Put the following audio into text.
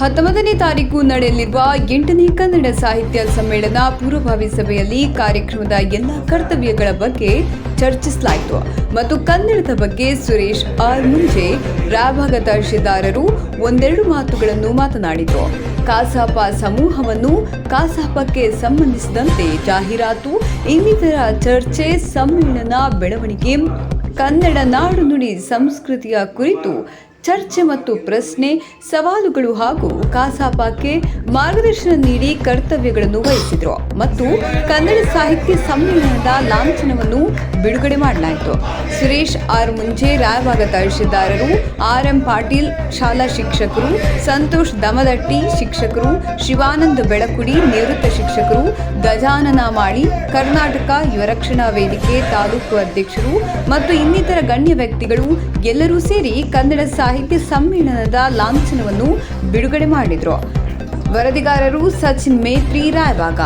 ಹತ್ತೊಂಬತ್ತನೇ ತಾರೀಕು ನಡೆಯಲಿರುವ ಎಂಟನೇ ಕನ್ನಡ ಸಾಹಿತ್ಯ ಸಮ್ಮೇಳನ ಪೂರ್ವಭಾವಿ ಸಭೆಯಲ್ಲಿ ಕಾರ್ಯಕ್ರಮದ ಎಲ್ಲ ಕರ್ತವ್ಯಗಳ ಬಗ್ಗೆ ಚರ್ಚಿಸಲಾಯಿತು ಮತ್ತು ಕನ್ನಡದ ಬಗ್ಗೆ ಸುರೇಶ್ ಆರ್ ಮುಂಜೆ ರಾಭಾಗ ತಹಶೀಲ್ದಾರರು ಒಂದೆರಡು ಮಾತುಗಳನ್ನು ಮಾತನಾಡಿದರು ಕಾಸಾಪ ಸಮೂಹವನ್ನು ಕಾಸಾಪಕ್ಕೆ ಸಂಬಂಧಿಸಿದಂತೆ ಜಾಹೀರಾತು, ಇನ್ನಿತರ ಚರ್ಚೆ, ಸಮ್ಮೇಳನ, ಬೆಳವಣಿಗೆ, ಕನ್ನಡ ನಾಡು ನುಡಿ, ಸಂಸ್ಕೃತಿಯ ಕುರಿತು ಚರ್ಚೆ ಮತ್ತು ಪ್ರಶ್ನೆ ಸವಾಲುಗಳು ಹಾಗೂ ಕಾಸಾಪಕ್ಕೆ ಮಾರ್ಗದರ್ಶನ ನೀಡಿ ಕರ್ತವ್ಯಗಳನ್ನು ವಹಿಸಿದರು. ಮತ್ತು ಕನ್ನಡ ಸಾಹಿತ್ಯ ಸಮ್ಮೇಳನದ ಲಾಂಛನವನ್ನು ಬಿಡುಗಡೆ ಮಾಡಲಾಯಿತು. ಸುರೇಶ್ ಆರ್ ಮುಂಜೆ ರಾಯಭಾಗ ತಹಶೀಲ್ದಾರರು, ಆರ್ ಎಂ ಪಾಟೀಲ್ ಶಾಲಾ ಶಿಕ್ಷಕರು, ಸಂತೋಷ್ ದಮದಟ್ಟಿ ಶಿಕ್ಷಕರು, ಶಿವಾನಂದ ಬೆಳಕುಡಿ ನಿವೃತ್ತ ಶಿಕ್ಷಕರು, ಗಜಾನನ ಮಾಳಿ, ಕರ್ನಾಟಕ ಯುವರಕ್ಷಣಾ ವೇದಿಕೆ ತಾಲೂಕು ಅಧ್ಯಕ್ಷರು ಮತ್ತು ಇನ್ನಿತರ ಗಣ್ಯ ವ್ಯಕ್ತಿಗಳು ಎಲ್ಲರೂ ಸೇರಿ ಕನ್ನಡ ಸಾಹಿತ್ಯ ಸಮ್ಮೇಳನದ ಲಾಂಛನವನ್ನು ಬಿಡುಗಡೆ ಮಾಡಿದರು. ವರದಿಗಾರರು ಸಚಿನ್ ಮೇತ್ರಿ ರಾಯಭಾಗ